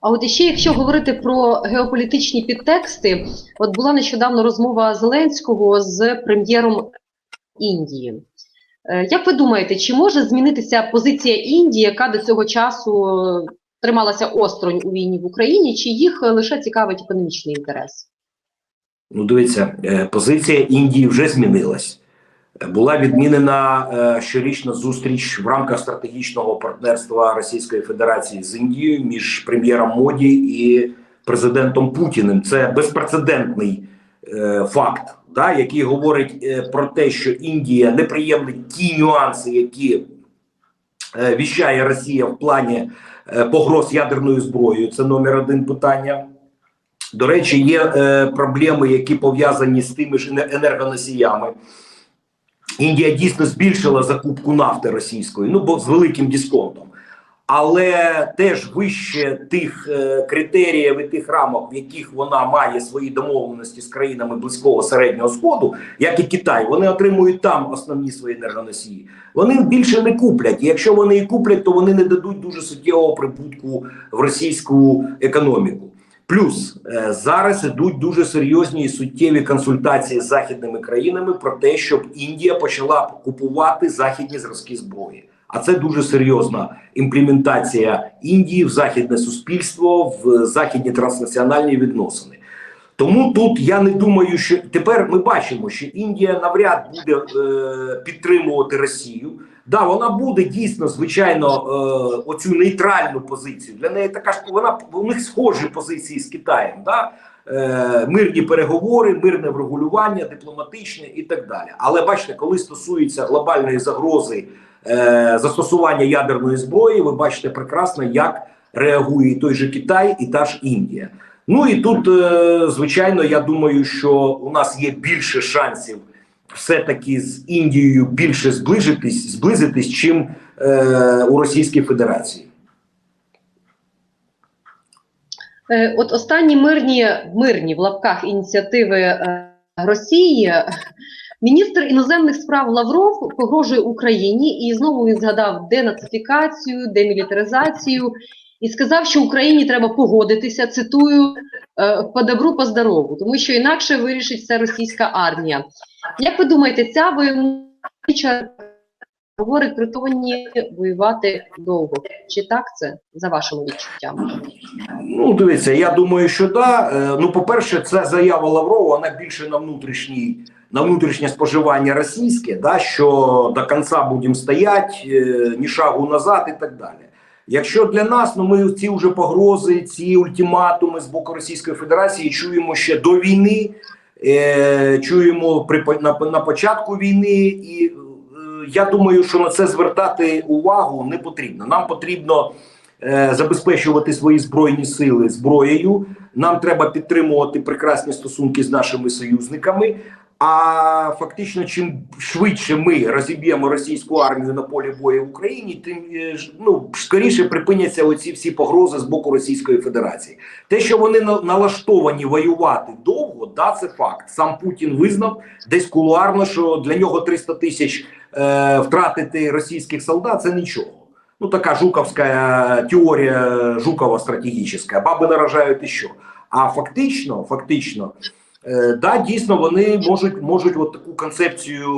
А от іще, якщо говорити про геополітичні підтексти, от була нещодавно розмова Зеленського з прем'єром Індії. Е, Як ви думаєте, чи може змінитися позиція Індії, яка до цього часу е, трималася осторонь у війні в Україні, чи їх лише цікавить економічний інтерес? Ну, дивіться, е, позиція Індії вже змінилась. Була відмінена е, щорічна зустріч в рамках стратегічного партнерства Російської Федерації з Індією між прем'єром Моді і президентом Путіним. Це безпрецедентний е, факт, да, який говорить е, про те, що Індія не приємлить ті нюанси, які віщає Росія в плані погроз ядерною зброєю. Це номер один питання. До речі, є проблеми, які пов'язані з тими ж енергоносіями. Індія дійсно збільшила закупку нафти російської, ну бо з великим дисконтом. Але теж вище тих е, критеріїв і тих рамок, в яких вона має свої домовленості з країнами близького середнього сходу, як і Китай, вони отримують там основні свої енергоносії. Вони більше не куплять. І якщо вони і куплять, то вони не дадуть дуже суттєвого прибутку в російську економіку. Плюс е, зараз ідуть дуже серйозні і суттєві консультації з західними країнами про те, щоб Індія почала купувати західні зразки зброї. А це дуже серйозна імплементація Індії в західне суспільство, в західні транснаціональні відносини. Тому тут я не думаю, що тепер ми бачимо, що Індія навряд буде е, підтримувати Росію. Да, вона буде дійсно, звичайно, е, оцю нейтральну позицію. Для неї така ж вона у них схожі позиції з Китаєм. Да? Е, мирні переговори, мирне врегулювання, дипломатичне і так далі. Але бачите, коли стосується глобальної загрози е, застосування ядерної зброї, ви бачите прекрасно, як реагує і той же Китай, і та ж Індія. Ну і тут, е, звичайно, я думаю, що у нас є більше шансів все-таки з Індією більше зближитись, зблизитись, чим е, у Російській Федерації. Е, От останні мирні, мирні в лапках ініціативи е, Росії. Міністр іноземних справ Лавров погрожує Україні і знову він згадав денацифікацію, демілітаризацію і сказав, що Україні треба погодитися. Цитую е, по добру, по здорову, тому що інакше вирішить все російська армія. Як ви думаєте, ця воєнича говорить про Тоні воювати довго? Чи так це за вашими відчуттями? Ну, дивіться, я думаю, що да. Е, Ну, по-перше, це заява Лаврова, вона більше на внутрішній. На внутрішнє споживання російське, да, що до кінця будемо стояти, е, ні шагу назад і так далі. Якщо для нас, ну ми ці вже погрози, ці ультиматуми з боку Російської Федерації чуємо ще до війни, е, чуємо при на, на початку війни, і е, я думаю, що на це звертати увагу не потрібно. Нам потрібно е, забезпечувати свої збройні сили зброєю. Нам треба підтримувати прекрасні стосунки з нашими союзниками. А фактично, чим швидше ми розіб'ємо російську армію на полі бою в Україні, тим е, ну скоріше припиняться оці всі погрози з боку Російської Федерації. Те, що вони на- налаштовані воювати довго, да, це факт. Сам Путін визнав десь кулуарно, що для нього 300 тисяч е, втратити російських солдат це нічого. Ну, така жуковська теорія Жукова стратегічна. Баби нарожають і що. А фактично, фактично, е, да, дійсно, вони можуть, можуть от таку концепцію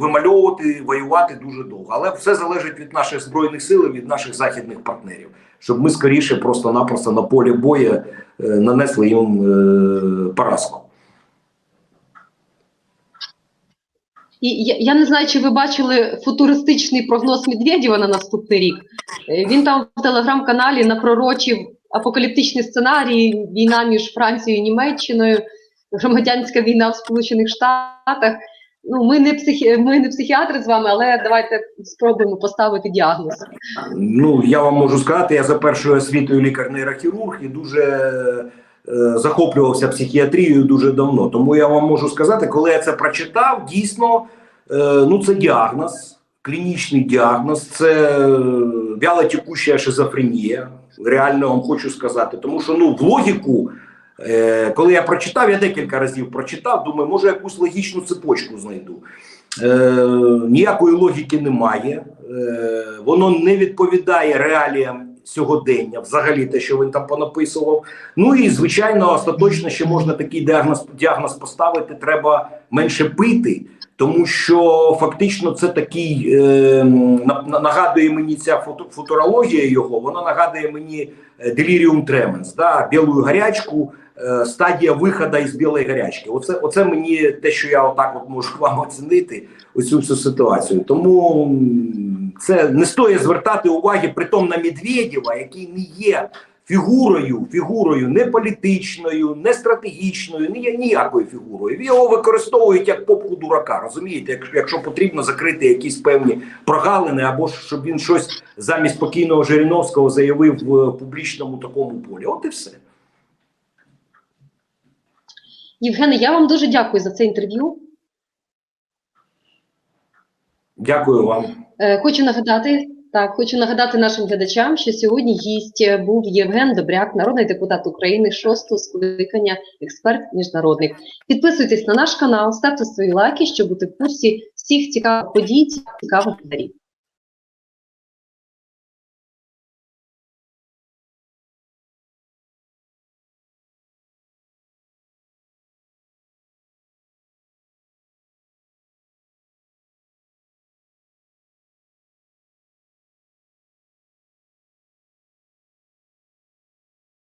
вимальовувати, воювати дуже довго. Але все залежить від наших збройних сил, від наших західних партнерів, щоб ми скоріше просто-напросто на полі бою е, нанесли їм е, поразку. І я, я не знаю, чи ви бачили футуристичний прогноз Медведєва на наступний рік. Е, Він там в телеграм-каналі напророчив апокаліптичний сценарій, війна між Францією і Німеччиною, громадянська війна в Сполучених Штатах. Ну, ми не психі... ми не психіатри з вами, але давайте спробуємо поставити діагноз. Ну, я вам можу сказати, я за першою освітою лікар-нейрохірург і дуже е, захоплювався психіатрією дуже давно. Тому я вам можу сказати, коли я це прочитав, дійсно, е, ну це діагноз, клінічний діагноз, це е, вялотекуща шизофренія. Реально вам хочу сказати, тому що ну в логіку. Е, коли я прочитав, я декілька разів прочитав, думаю, може якусь логічну цепочку знайду. Е, ніякої логіки немає, е, воно не відповідає реаліям сьогодення, взагалі те, що він там понаписував. Ну і звичайно, остаточно ще можна такий діагноз, діагноз поставити. Треба менше пити, тому що фактично це такий е, на- на- нагадує мені ця фото, футурологія його. Вона нагадує мені деліріум тременс, да, білу гарячку. Е, Стадія виходу із білої гарячки. Оце, оце мені те, що я отак от можу вам оцінити оцю всю ситуацію. Тому це не стоїть звертати уваги притом на Медведєва, який не є фігурою, фігурою не політичною, не стратегічною, не є ніякою фігурою. Його використовують як попку дурака. Розумієте, якщо, потрібно закрити якісь певні прогалини, або щоб він щось замість покійного Жириновського заявив в публічному такому полі. От і все. Євгене, я вам дуже дякую за це інтерв'ю. Дякую вам. Е, Хочу нагадати, так, хочу нагадати нашим глядачам, що сьогодні гість е, був Євген Добряк, народний депутат України, шостого скликання, експерт міжнародник. Підписуйтесь на наш канал, ставте свої лайки, щоб бути в курсі всіх цікавих подій, цікавих дарів.